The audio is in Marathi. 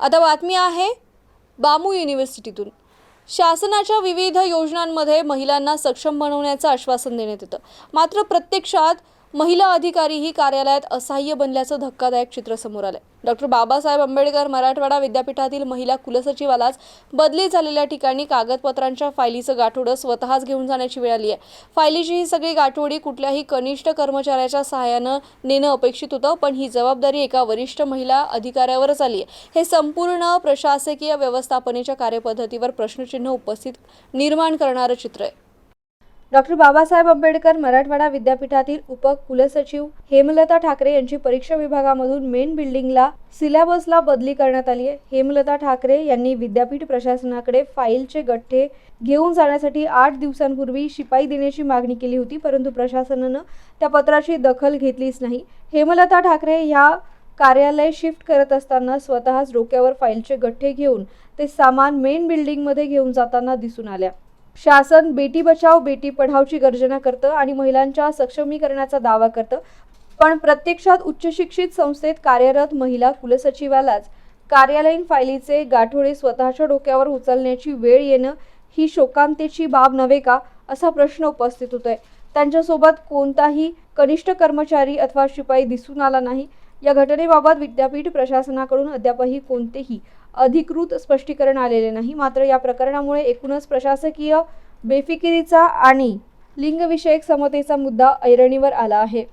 आता बातमी आहे बामू युनिव्हर्सिटीतून शासनाच्या विविध योजनांमध्ये महिलांना सक्षम बनवण्याचं आश्वासन देण्यात येतं. मात्र प्रत्यक्षात महिला अधिकारीही कार्यालयात असहाय्य बनल्याचं धक्कादायक चित्र समोर आलंय. डॉक्टर बाबासाहेब आंबेडकर मराठवाडा विद्यापीठातील महिला कुलसचिवालाच बदली झालेल्या ठिकाणी कागदपत्रांच्या फायलीचं गाठोडं स्वतःच घेऊन जाण्याची वेळ आली आहे. फायलीची ही सगळी गाठोडी कुठल्याही कनिष्ठ कर्मचाऱ्याच्या सहाय्यानं नेणं अपेक्षित होतं पण ही जबाबदारी एका वरिष्ठ महिला अधिकाऱ्यावरच आली आहे हे संपूर्ण प्रशासकीय व्यवस्थापनेच्या कार्यपद्धतीवर प्रश्नचिन्ह उपस्थित निर्माण करणारं चित्र आहे. डॉक्टर बाबासाहेब आंबेडकर मराठवाडा विद्यापीठातील उपकुलसचिव हेमलता ठाकरे यांची परीक्षा विभागामधून मेन बिल्डिंगला सिलॅबसला बदली करण्यात आली आहे. हेमलता ठाकरे यांनी विद्यापीठ प्रशासनाकडे फाईलचे गठ्ठे घेऊन जाण्यासाठी आठ दिवसांपूर्वी शिपाई देण्याची मागणी केली होती परंतु प्रशासनानं त्या पत्राची दखल घेतलीच नाही. हेमलता ठाकरे ह्या कार्यालय शिफ्ट करत असताना स्वतःच डोक्यावर फाईलचे गठ्ठे घेऊन ते सामान मेन बिल्डिंगमध्ये घेऊन जाताना दिसून आल्या. शासन बेटी बचाव बेटी पढावची गर्जना करतं आणि महिलांच्या सक्षमीकरणाचा दावा करतं. पण प्रत्यक्षात उच्च शिक्षित संस्थेत कार्यरत महिला कुलसचिवालाच कार्यालयीन फायलीचे गाठोडे स्वतःच्या डोक्यावर उचलण्याची वेळ येणं ही शोकांतेची बाब नव्हे का असा प्रश्न उपस्थित होतोय. त्यांच्यासोबत कोणताही कनिष्ठ कर्मचारी अथवा शिपाई दिसून आला नाही. या घटनेबाबत विद्यापीठ प्रशासनाकडून अद्यापही कोणतेही अधिकृत स्पष्टीकरण आलेले नाही. मात्र या प्रकरणामुळे एकूणच प्रशासकीय बेफिकिरीचा आणि लिंगविषयक समतेचा मुद्दा ऐरणीवर आला आहे.